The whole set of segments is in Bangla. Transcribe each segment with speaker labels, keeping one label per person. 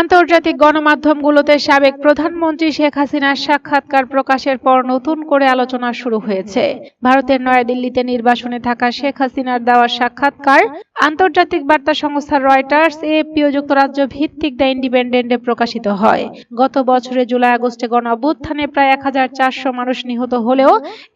Speaker 1: আন্তর্জাতিক গণমাধ্যমগুলোতে সাবেক প্রধানমন্ত্রী শেখ হাসিনার সাক্ষাৎকার প্রকাশের পর নতুন করে আলোচনা শুরু হয়েছে ভারতের নয়াদিল্লিতে নির্বাচনে থাকা শেখ হাসিনার দেওয়ার সাক্ষাৎকার আন্তর্জাতিক বার্তা সংস্থা রয়টার্স এপিও যুক্তরাজ্য ভিত্তিক দ্য ইন্ডিপেন্ডেন্টে প্রকাশিত হয় গত বছরে জুলাই আগস্টে গণ প্রায় এক মানুষ নিহত হলেও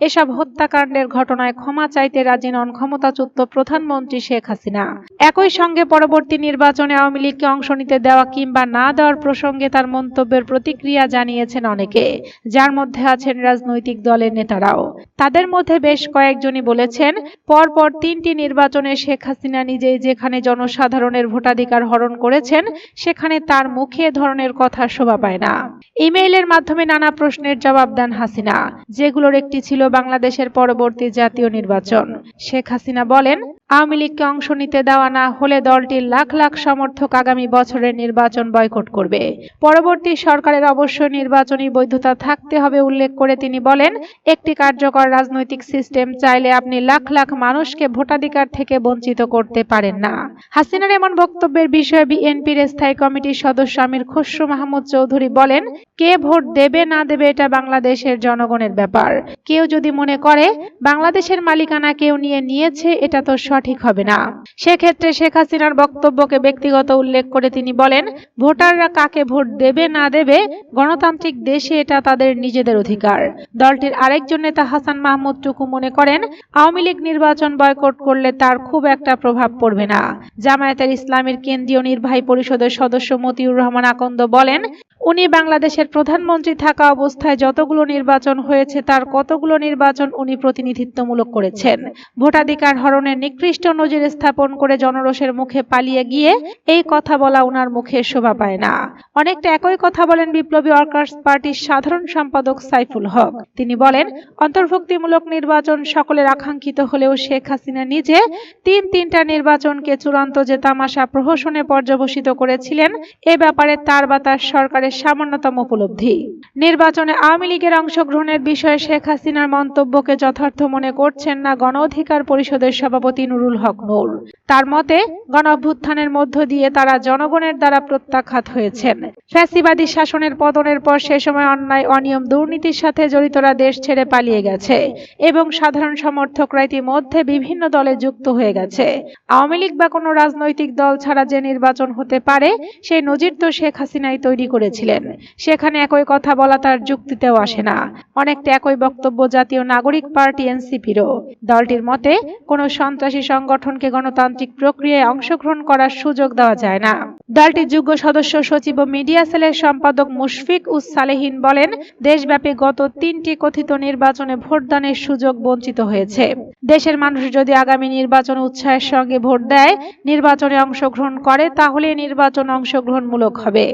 Speaker 1: এসব হত্যাকাণ্ডের ঘটনায় ক্ষমা চাইতে রাজি নন ক্ষমতাচ্যুত প্রধানমন্ত্রী শেখ হাসিনা একই সঙ্গে পরবর্তী নির্বাচনে আওয়ামী লীগকে অংশ নিতে দেওয়া কিংবা না দেওয়ার প্রসঙ্গে তার মন্তব্যের প্রতিক্রিয়া জানিয়েছেন অনেকে যার মধ্যে আছেন রাজনৈতিক দলের নেতারাও তাদের মধ্যে বেশ কয়েকজনই বলেছেন পরপর তিনটি নির্বাচনে শেখ হাসিনা নিজেই যেখানে জনসাধারণের ভোটাধিকার হরণ করেছেন সেখানে তার মুখে ধরনের কথা শোভা পায় না ইমেইলের মাধ্যমে নানা প্রশ্নের জবাব দেন হাসিনা যেগুলোর একটি ছিল বাংলাদেশের পরবর্তী জাতীয় নির্বাচন শেখ হাসিনা বলেন আওয়ামী লীগকে অংশ নিতে দেওয়া না হলে দলটির লাখ লাখ সমর্থক আগামী বছরের নির্বাচন বয়কট করবে পরবর্তী সরকারের অবশ্যই নির্বাচনী বৈধতা থাকতে হবে উল্লেখ করে তিনি বলেন একটি কার্যকর রাজনৈতিক সিস্টেম চাইলে আপনি লাখ লাখ মানুষকে ভোটাধিকার থেকে বঞ্চিত করতে পারেন না হাসিনার এমন বক্তব্যের বিষয়ে বিএনপির স্থায়ী কমিটির সদস্য আমির খসরু মাহমুদ চৌধুরী বলেন কে ভোট দেবে না দেবে এটা বাংলাদেশের জনগণের ব্যাপার কেউ যদি মনে করে বাংলাদেশের মালিকানা কেউ নিয়ে নিয়েছে এটা তো ঠিক হবে না সেক্ষেত্রে শেখ হাসিনার বক্তব্যকে ব্যক্তিগত উল্লেখ করে তিনি বলেন ভোটাররা কাকে ভোট দেবে না দেবে গণতান্ত্রিক দেশে এটা তাদের নিজেদের অধিকার দলটির আরেকজন নেতা হাসান মাহমুদ টুকু মনে করেন আওয়ামী লীগ নির্বাচন বয়কট করলে তার খুব একটা প্রভাব পড়বে না জামায়াতের ইসলামের কেন্দ্রীয় নির্বাহী পরিষদের সদস্য মতিউর রহমান আকন্দ বলেন উনি বাংলাদেশের প্রধানমন্ত্রী থাকা অবস্থায় যতগুলো নির্বাচন হয়েছে তার কতগুলো নির্বাচন উনি প্রতিনিধিত্বমূলক করেছেন ভোটাধিকার হরণের নিকৃষ্ট নজির স্থাপন করে জনরোষের মুখে পালিয়ে গিয়ে এই কথা বলা উনার মুখে শোভা পায় না অনেকটা একই কথা বলেন বিপ্লবী ওয়ার্কার্স পার্টির সাধারণ সম্পাদক সাইফুল হক তিনি বলেন অন্তর্ভুক্তিমূলক নির্বাচন সকলের আকাঙ্ক্ষিত হলেও শেখ হাসিনা নিজে তিন তিনটা নির্বাচনকে চূড়ান্ত যে তামাশা প্রহসনে পর্যবসিত করেছিলেন এ ব্যাপারে তার বা তার সরকারের সরকারের সামান্যতম উপলব্ধি নির্বাচনে আওয়ামী লীগের অংশগ্রহণের বিষয়ে শেখ হাসিনার মন্তব্যকে যথার্থ মনে করছেন না গণ অধিকার পরিষদের সভাপতি নুরুল হক নূর তার মতে গণ অভ্যুত্থানের মধ্য দিয়ে তারা জনগণের দ্বারা প্রত্যাখ্যাত হয়েছেন ফ্যাসিবাদী শাসনের পতনের পর সে সময় অন্যায় অনিয়ম দুর্নীতির সাথে জড়িতরা দেশ ছেড়ে পালিয়ে গেছে এবং সাধারণ সমর্থকরা ইতিমধ্যে বিভিন্ন দলে যুক্ত হয়ে গেছে আওয়ামী লীগ বা কোনো রাজনৈতিক দল ছাড়া যে নির্বাচন হতে পারে সেই নজির তো শেখ হাসিনাই তৈরি করেছে করেছিলেন সেখানে একই কথা বলা তার যুক্তিতেও আসে না অনেকটা একই বক্তব্য জাতীয় নাগরিক পার্টি এনসিপিরও দলটির মতে কোনো সন্ত্রাসী সংগঠনকে গণতান্ত্রিক প্রক্রিয়ায় অংশগ্রহণ করার সুযোগ দেওয়া যায় না দলটির যোগ্য সদস্য সচিব ও মিডিয়া সেলের সম্পাদক মুশফিক উস সালেহীন বলেন দেশব্যাপী গত তিনটি কথিত নির্বাচনে ভোটদানের সুযোগ বঞ্চিত হয়েছে দেশের মানুষ যদি আগামী নির্বাচন উৎসাহের সঙ্গে ভোট দেয় নির্বাচনে অংশগ্রহণ করে তাহলে নির্বাচন অংশগ্রহণমূলক হবে